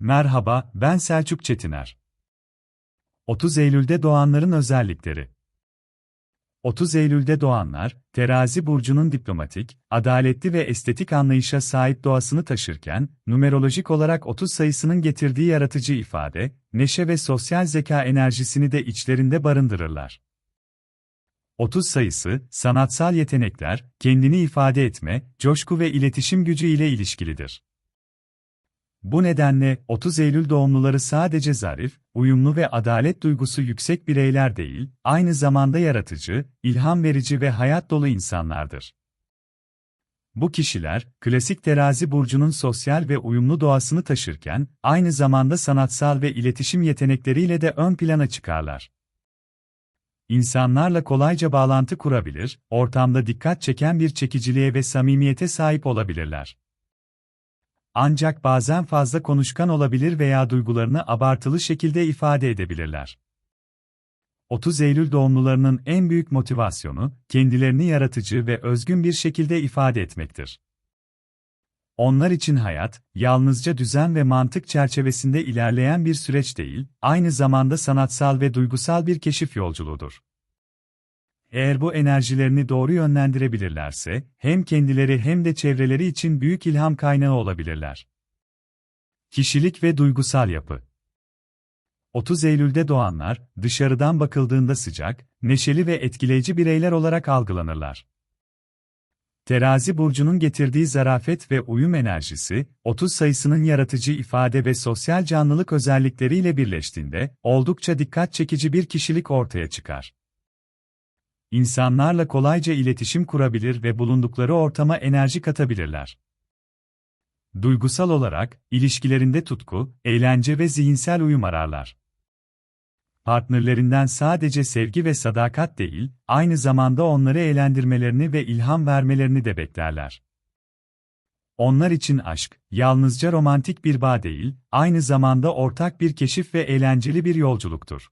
Merhaba, ben Selçuk Çetiner. 30 Eylül'de doğanların özellikleri 30 Eylül'de doğanlar, terazi burcunun diplomatik, adaletli ve estetik anlayışa sahip doğasını taşırken, numerolojik olarak 30 sayısının getirdiği yaratıcı ifade, neşe ve sosyal zeka enerjisini de içlerinde barındırırlar. 30 sayısı, sanatsal yetenekler, kendini ifade etme, coşku ve iletişim gücü ile ilişkilidir. Bu nedenle 30 Eylül doğumluları sadece zarif, uyumlu ve adalet duygusu yüksek bireyler değil, aynı zamanda yaratıcı, ilham verici ve hayat dolu insanlardır. Bu kişiler, klasik terazi burcunun sosyal ve uyumlu doğasını taşırken, aynı zamanda sanatsal ve iletişim yetenekleriyle de ön plana çıkarlar. İnsanlarla kolayca bağlantı kurabilir, ortamda dikkat çeken bir çekiciliğe ve samimiyete sahip olabilirler. Ancak bazen fazla konuşkan olabilir veya duygularını abartılı şekilde ifade edebilirler. 30 Eylül doğumlularının en büyük motivasyonu, kendilerini yaratıcı ve özgün bir şekilde ifade etmektir. Onlar için hayat, yalnızca düzen ve mantık çerçevesinde ilerleyen bir süreç değil, aynı zamanda sanatsal ve duygusal bir keşif yolculuğudur. Eğer bu enerjilerini doğru yönlendirebilirlerse, hem kendileri hem de çevreleri için büyük ilham kaynağı olabilirler. Kişilik ve duygusal yapı 30 Eylül'de doğanlar, dışarıdan bakıldığında sıcak, neşeli ve etkileyici bireyler olarak algılanırlar. Terazi burcunun getirdiği zarafet ve uyum enerjisi, 30 sayısının yaratıcı ifade ve sosyal canlılık özellikleriyle birleştiğinde oldukça dikkat çekici bir kişilik ortaya çıkar. İnsanlarla kolayca iletişim kurabilir ve bulundukları ortama enerji katabilirler. Duygusal olarak, ilişkilerinde tutku, eğlence ve zihinsel uyum ararlar. Partnerlerinden sadece sevgi ve sadakat değil, aynı zamanda onları eğlendirmelerini ve ilham vermelerini de beklerler. Onlar için aşk, yalnızca romantik bir bağ değil, aynı zamanda ortak bir keşif ve eğlenceli bir yolculuktur.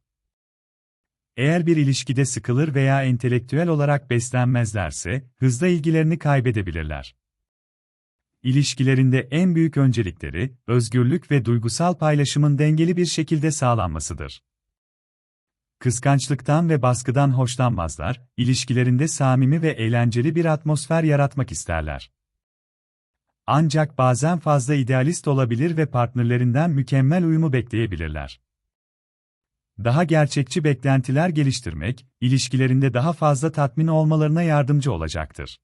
Eğer bir ilişkide sıkılır veya entelektüel olarak beslenmezlerse, hızla ilgilerini kaybedebilirler. İlişkilerinde en büyük öncelikleri, özgürlük ve duygusal paylaşımın dengeli bir şekilde sağlanmasıdır. Kıskançlıktan ve baskıdan hoşlanmazlar, ilişkilerinde samimi ve eğlenceli bir atmosfer yaratmak isterler. Ancak bazen fazla idealist olabilir ve partnerlerinden mükemmel uyumu bekleyebilirler. Daha gerçekçi beklentiler geliştirmek, ilişkilerinde daha fazla tatmin olmalarına yardımcı olacaktır.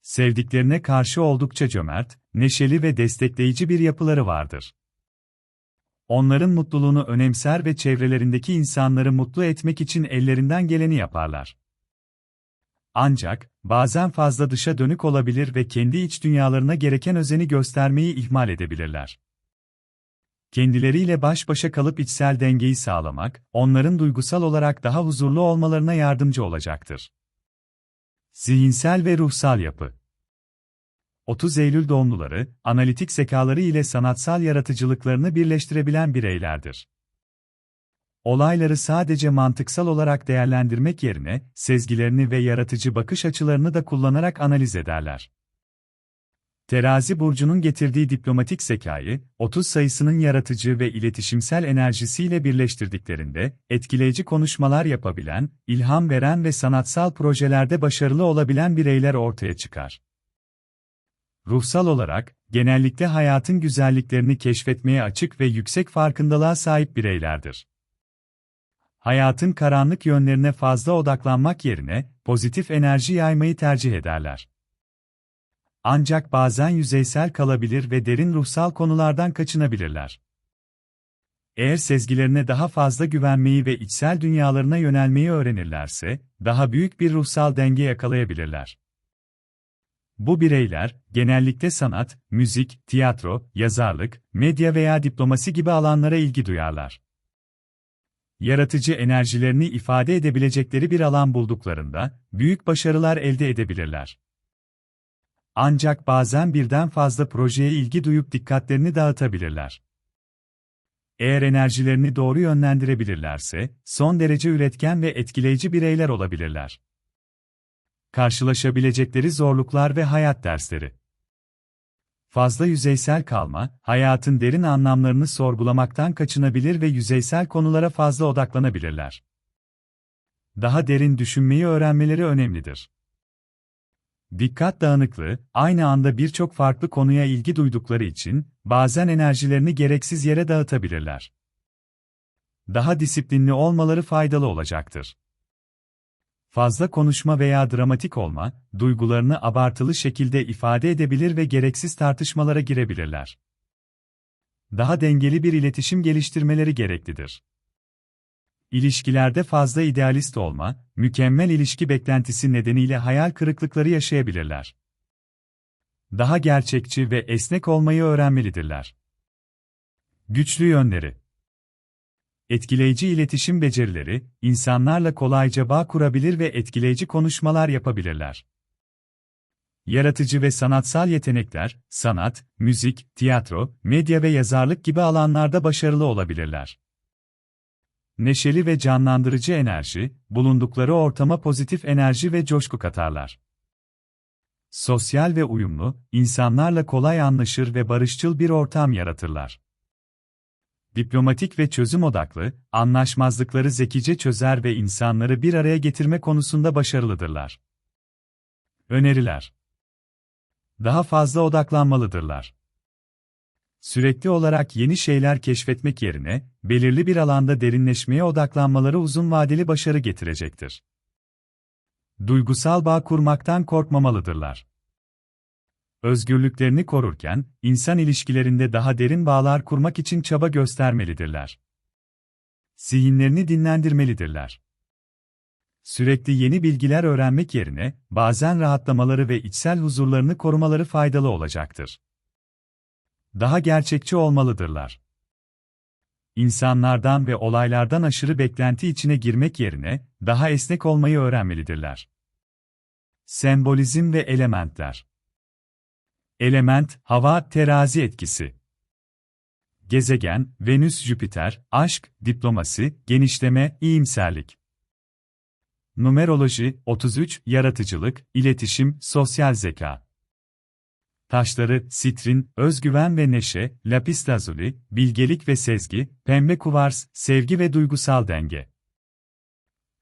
Sevdiklerine karşı oldukça cömert, neşeli ve destekleyici bir yapıları vardır. Onların mutluluğunu önemser ve çevrelerindeki insanları mutlu etmek için ellerinden geleni yaparlar. Ancak, bazen fazla dışa dönük olabilir ve kendi iç dünyalarına gereken özeni göstermeyi ihmal edebilirler. Kendileriyle baş başa kalıp içsel dengeyi sağlamak, onların duygusal olarak daha huzurlu olmalarına yardımcı olacaktır. Zihinsel ve ruhsal yapı 30 Eylül doğumluları, analitik zekaları ile sanatsal yaratıcılıklarını birleştirebilen bireylerdir. Olayları sadece mantıksal olarak değerlendirmek yerine, sezgilerini ve yaratıcı bakış açılarını da kullanarak analiz ederler. Terazi burcunun getirdiği diplomatik zekayı, 30 sayısının yaratıcı ve iletişimsel enerjisiyle birleştirdiklerinde, etkileyici konuşmalar yapabilen, ilham veren ve sanatsal projelerde başarılı olabilen bireyler ortaya çıkar. Ruhsal olarak, genellikle hayatın güzelliklerini keşfetmeye açık ve yüksek farkındalığa sahip bireylerdir. Hayatın karanlık yönlerine fazla odaklanmak yerine, pozitif enerji yaymayı tercih ederler. Ancak bazen yüzeysel kalabilir ve derin ruhsal konulardan kaçınabilirler. Eğer sezgilerine daha fazla güvenmeyi ve içsel dünyalarına yönelmeyi öğrenirlerse, daha büyük bir ruhsal denge yakalayabilirler. Bu bireyler, genellikle sanat, müzik, tiyatro, yazarlık, medya veya diplomasi gibi alanlara ilgi duyarlar. Yaratıcı enerjilerini ifade edebilecekleri bir alan bulduklarında, büyük başarılar elde edebilirler. Ancak bazen birden fazla projeye ilgi duyup dikkatlerini dağıtabilirler. Eğer enerjilerini doğru yönlendirebilirlerse, son derece üretken ve etkileyici bireyler olabilirler. Karşılaşabilecekleri zorluklar ve hayat dersleri Fazla yüzeysel kalma, hayatın derin anlamlarını sorgulamaktan kaçınabilir ve yüzeysel konulara fazla odaklanabilirler. Daha derin düşünmeyi öğrenmeleri önemlidir. Dikkat dağınıklığı, aynı anda birçok farklı konuya ilgi duydukları için, bazen enerjilerini gereksiz yere dağıtabilirler. Daha disiplinli olmaları faydalı olacaktır. Fazla konuşma veya dramatik olma, duygularını abartılı şekilde ifade edebilir ve gereksiz tartışmalara girebilirler. Daha dengeli bir iletişim geliştirmeleri gereklidir. İlişkilerde fazla idealist olma, mükemmel ilişki beklentisi nedeniyle hayal kırıklıkları yaşayabilirler. Daha gerçekçi ve esnek olmayı öğrenmelidirler. Güçlü yönleri Etkileyici iletişim becerileri, insanlarla kolayca bağ kurabilir ve etkileyici konuşmalar yapabilirler. Yaratıcı ve sanatsal yetenekler, sanat, müzik, tiyatro, medya ve yazarlık gibi alanlarda başarılı olabilirler. Neşeli ve canlandırıcı enerji, bulundukları ortama pozitif enerji ve coşku katarlar. Sosyal ve uyumlu, insanlarla kolay anlaşır ve barışçıl bir ortam yaratırlar. Diplomatik ve çözüm odaklı, anlaşmazlıkları zekice çözer ve insanları bir araya getirme konusunda başarılıdırlar. Öneriler Daha fazla odaklanmalıdırlar. Sürekli olarak yeni şeyler keşfetmek yerine, belirli bir alanda derinleşmeye odaklanmaları uzun vadeli başarı getirecektir. Duygusal bağ kurmaktan korkmamalıdırlar. Özgürlüklerini korurken, insan ilişkilerinde daha derin bağlar kurmak için çaba göstermelidirler. Zihinlerini dinlendirmelidirler. Sürekli yeni bilgiler öğrenmek yerine, bazen rahatlamaları ve içsel huzurlarını korumaları faydalı olacaktır. Daha gerçekçi olmalıdırlar. İnsanlardan ve olaylardan aşırı beklenti içine girmek yerine, daha esnek olmayı öğrenmelidirler. Sembolizm ve elementler Element, hava, terazi etkisi. Gezegen, Venüs, Jüpiter, aşk, diplomasi, genişleme, iyimserlik. Numeroloji, 33, yaratıcılık, iletişim, sosyal zeka. Taşları, sitrin, özgüven ve neşe, lapis lazuli, bilgelik ve sezgi, pembe kuvars, sevgi ve duygusal denge.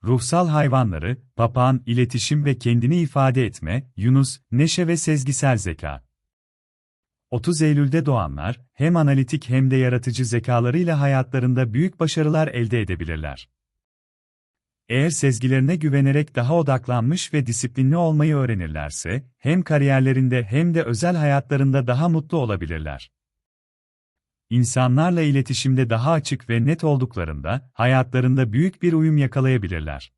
Ruhsal hayvanları, papağan, iletişim ve kendini ifade etme, Yunus, neşe ve sezgisel zeka. 30 Eylül'de doğanlar, hem analitik hem de yaratıcı zekalarıyla hayatlarında büyük başarılar elde edebilirler. Eğer sezgilerine güvenerek daha odaklanmış ve disiplinli olmayı öğrenirlerse, hem kariyerlerinde hem de özel hayatlarında daha mutlu olabilirler. İnsanlarla iletişimde daha açık ve net olduklarında, hayatlarında büyük bir uyum yakalayabilirler.